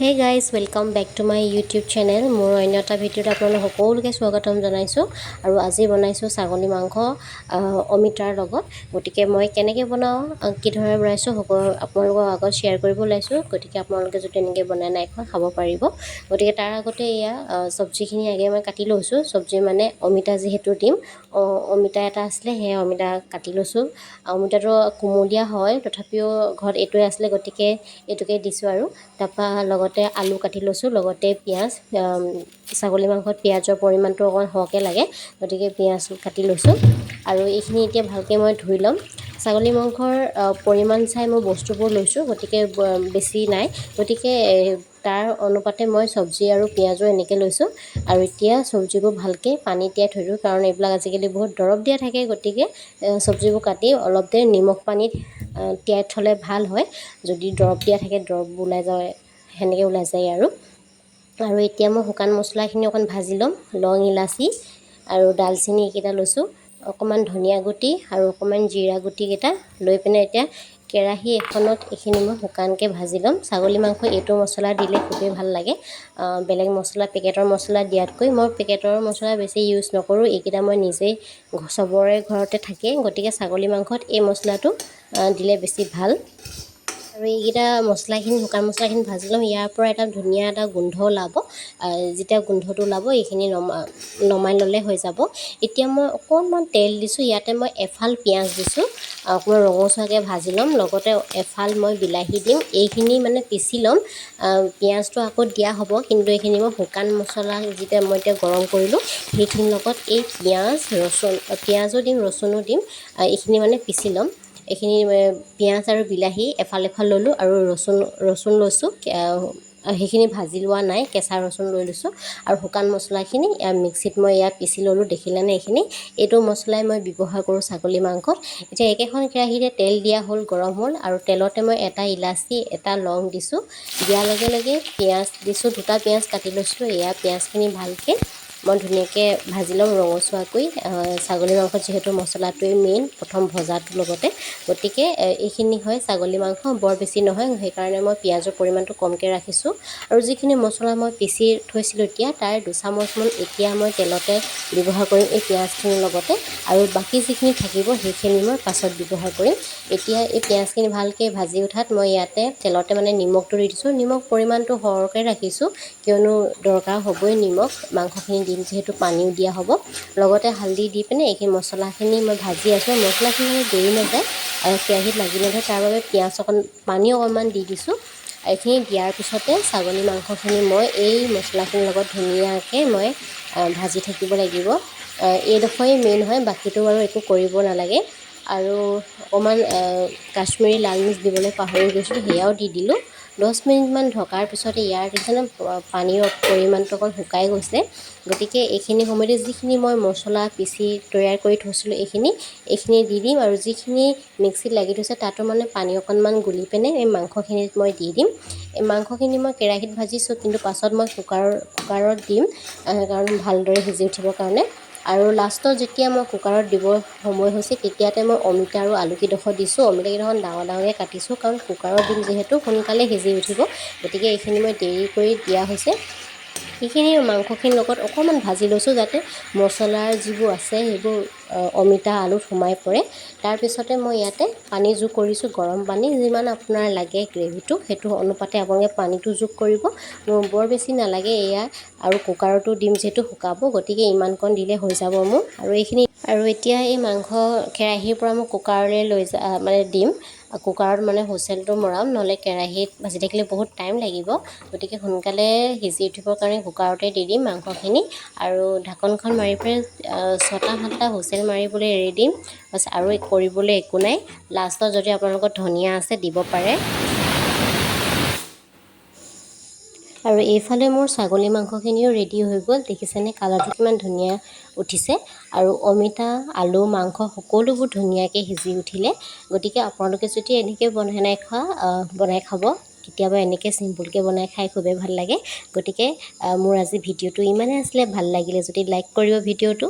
Hey guys welcome back to my YouTube channel মোৰ অন্য এটা ভিডিঅ'ত আপোনালোক সকলোকে স্বাগতম জনাইছোঁ আৰু আজি বনাইছোঁ ছাগলী মাংস অমিতাৰ লগত। গতিকে মই কেনেকৈ বনাওঁ কি ধৰণে বনাইছোঁ সকলো আপোনালোকৰ আগত শ্বেয়াৰ কৰিব ওলাইছোঁ। গতিকে আপোনালোকে যদি এনেকৈ বনাই নাই খোৱা খাব পাৰিব। গতিকে তাৰ আগতে এয়া চব্জিখিনি আগে মই কাটি লৈছোঁ। চব্জি মানে অমিতা যিহেতু দিম অমিতা এটা আছিলে সেই অমিতা কাটি লৈছোঁ। অমিতাটো কুমলীয়া হয় তথাপিও ঘৰত এইটোৱে আছিলে গতিকে এইটোকে দিছোঁ আৰু। তাৰপৰা লগতে আলু কাটি লৈছোঁ, লগতে পিঁয়াজ ছাগলী মাংসত পিঁয়াজৰ পৰিমাণটো অকণমান সৰহকৈ লাগে, গতিকে পিঁয়াজ কাটি লৈছোঁ। আৰু এইখিনি এতিয়া ভালকৈ মই ধুই ল'ম। ছাগলী মাংসৰ পৰিমাণ চাই মই বস্তুবোৰ লৈছোঁ, গতিকে বেছি নাই। গতিকে তাৰ অনুপাতে মই চব্জি আৰু পিঁয়াজো এনেকৈ লৈছোঁ। আৰু এতিয়া চব্জিবোৰ ভালকৈ পানী তিয়াই থৈ দিওঁ, কাৰণ এইবিলাক আজিকালি বহুত দৰৱ দিয়া থাকে, গতিকে চব্জিবোৰ কাটি অলপ দেৰি নিমখ পানীত তিয়াই থ'লে ভালো হয়। যদি দৰৱ দিয়া থাকে দৰৱবোৰ ওলাই যায় সেনেকৈ ওলাই যায় আৰু। আৰু এতিয়া মই শুকান মছলাখিনি অকণ ভাজি ল'ম লং ইলাচি আৰু ডালচেনি এইকেইটা লৈছোঁ। অকণমান ধনিয়া গুটি আৰু অকণমান জিৰা গুটিকেইটা লৈ পিনে এতিয়া কেৰাহী এখনত এইখিনি মই শুকানকৈ ভাজি ল'ম। ছাগলী মাংস এইটো মছলা দিলে খুবেই ভাল লাগে। বেলেগ মছলা পেকেটৰ মছলা দিয়াতকৈ মই পেকেটৰ মছলা বেছি ইউজ নকৰোঁ। এইকেইটা মই নিজেই চবৰে ঘৰতে থাকেই গতিকে ছাগলী মাংসত এই মছলাটো দিলে বেছি ভাল। আৰু এইকেইটা মছলাখিনি শুকান মছলাখিনি ভাজি ল'ম। ইয়াৰ পৰা এটা ধুনীয়া এটা গোন্ধ ওলাব। যেতিয়া গোন্ধটো ওলাব, এইখিনি নমা, নমাই ল'লে হৈ যাব। এতিয়া মই অকণমান তেল দিছোঁ। ইয়াতে মই এফাল পিঁয়াজ দিছোঁ। অকণমান ৰঙচুৱাকৈ ভাজি ল'ম। লগতে এফাল মই বিলাহী দিম। এইখিনি মানে পিচি ল'ম। পিঁয়াজটো আকৌ দিয়া হ'ব। কিন্তু এইখিনি মই শুকান মছলা যেতিয়া মই এতিয়া গৰম কৰিলোঁ, সেইখিনিৰ লগত এই পিঁয়াজ, ৰচুন, পিঁয়াজো দিম, ৰচুনো দিম। এইখিনি মানে পিচি ল'ম। এইখিনি পিঁয়াজ আৰু বিলাহী এফাল এফাল ল'লোঁ আৰু ৰচুন ৰচুন লৈছোঁ সেইখিনি ভাজি লোৱা নাই, কেঁচা ৰচুন লৈ লৈছোঁ আৰু শুকান মছলাখিনি মিক্সিত মই এয়া পিচি ল'লোঁ দেখিলেনে এইখিনি? এইটো মছলাই মই ব্যৱহাৰ কৰোঁ ছাগলী মাংসত। এতিয়া একেখন কেৰাহীতে তেল দিয়া হ'ল, গৰম হ'ল আৰু তেলতে মই এটা ইলাচি, এটা লং দিছোঁ। দিয়াৰ লগে লগে পিঁয়াজ দিছোঁ, দুটা পিঁয়াজ কাটি লৈছোঁ, এয়া পিঁয়াজখিনি ভালকৈ মই ধুনীয়াকৈ ভাজি ল'ম ৰঙচুৱাকৈ ছাগলী মাংসত যিহেতু মছলাটোৱেই মেইন প্ৰথম ভজাটোৰ লগতে। গতিকে এইখিনি হয় ছাগলী মাংস, বৰ বেছি নহয়, সেইকাৰণে মই পিঁয়াজৰ পৰিমাণটো কমকৈ ৰাখিছোঁ। আৰু যিখিনি মছলা মই পিচি থৈছিলোঁ এতিয়া, তাৰ দুচামুচমান এতিয়া মই তেলতে ব্যৱহাৰ কৰিম এই পিঁয়াজখিনিৰ লগতে। আৰু বাকী যিখিনি থাকিব সেইখিনি মই পাছত ব্যৱহাৰ কৰিম। এতিয়া এই পিঁয়াজখিনি ভালকৈ ভাজি উঠাত মই ইয়াতে তেলতে মানে নিমখটো দি দিছোঁ। নিমখ পৰিমাণটো সৰহকৈ ৰাখিছোঁ কিয়নো দৰকাৰ হ'বই নিমখ। মাংসখিনি দিম যিহেতু পানীও দিয়া হ'ব। লগতে হালধি দি পিনে এইখিনি মছলাখিনি মই ভাজি আছোঁ। মছলাখিনি দেৰি নাযায়। আৰু কেৰাহীত লাগি নাযায় তাৰ বাবে পিঁয়াজ অকণ পানী অকণমান দি দিছোঁ। এইখিনি দিয়াৰ পিছতে ছাগলী মাংসখিনি মই এই মছলাখিনিৰ লগত ধুনীয়াকৈ মই ভাজি থাকিব লাগিব। এইডোখৰে মেইন হয়, বাকীটো বাৰু একো কৰিব নালাগে। আৰু অকণমান কাশ্মীৰী লাল মিৰ্চ দিবলৈ পাহৰি গৈছিলোঁ সেয়াও দি দিলোঁ। দহ মিনিটমান ঢকাৰ পিছতে ইয়াৰ প- পানীৰ পৰিমাণটো অকণ শুকাই গৈছে। গতিকে এইখিনি সময়তে যিখিনি মই মছলা পিচি তৈয়াৰ কৰি থৈছিলোঁ এইখিনি এইখিনি দি দিম আৰু যিখিনি মিক্সিত লাগি থৈছে তাতো মানে পানী অকণমান গুলি পিনে এই মাংসখিনিত মই দি দিম। এই মাংসখিনি মই কেৰাহীত ভাজিছোঁ কিন্তু পাছত মই কুকাৰৰ কুকাৰত দিম কাৰণ ভালদৰে সিজি উঠিবৰ কাৰণে। আৰু লাষ্টত যেতিয়া মই কুকাৰত দিবৰ সময় হৈছে তেতিয়াতে মই অমিতা আৰু আলুকেইডোখৰ দিছোঁ। অমিতাকেইডোখৰ ডাঙৰ ডাঙৰকৈ কাটিছোঁ কাৰণ কুকাৰত দিম যিহেতু সোনকালে সিজি উঠিব। গতিকে এইখিনি মই দেৰি কৰি দিয়া হৈছে। সেইখিনি মাংসখিনিৰ লগত অকণমান ভাজি লৈছোঁ যাতে মছলাৰ যিবোৰ আছে সেইবোৰ অমিতা আলুত সোমাই পৰে। তাৰপিছতে মই ইয়াতে পানী যোগ কৰিছোঁ গৰম পানী। যিমান আপোনাৰ লাগে গ্ৰেভিটো সেইটো অনুপাতে আপোনালোকে পানীটো যোগ কৰিব। মোৰ বৰ বেছি নালাগে এয়া আৰু কুকাৰতো দিম যিহেতু শুকাব গতিকে ইমানকণ দিলে হৈ যাব মোৰ। আৰু এইখিনি আৰু এতিয়া এই মাংস কেৰাহীৰ পৰা মই কুকাৰলৈ লৈ যা মানে দিম। কুকাৰত মানে হুইচেলটো মৰাম নহ'লে কেৰাহীত ভাজি থাকিলে বহুত টাইম লাগিব। গতিকে সোনকালে সিজি উঠিবৰ কাৰণে কুকাৰতে দি দিম মাংসখিনি আৰু ঢাকনখন মাৰি পেলাই ছটা সাতটা হুইচেল মাৰিবলৈ এৰি দিম। বছ আৰু কৰিবলৈ একো নাই। লাষ্টত যদি আপোনালোকৰ ধনিয়া আছে দিব পাৰে। আৰু এইফালে মোৰ ছাগলী মাংসখিনিও ৰেডি হৈ গ'ল। দেখিছেনে? কালাৰটো কিমান ধুনীয়া উঠিছে। আৰু অমিতা আলু মাংস সকলোবোৰ ধুনীয়াকৈ সিজি উঠিলে। গতিকে আপোনালোকে যদি এনেকৈ বনাই নাই খোৱা বনাই খাব। কেতিয়াবা এনেকৈ চিম্পুলকৈ বনাই খাই খুবেই ভাল লাগে। গতিকে মোৰ আজি ভিডিঅ'টো ইমানেই আছিলে। ভাল লাগিলে যদি লাইক কৰিব ভিডিঅ'টো।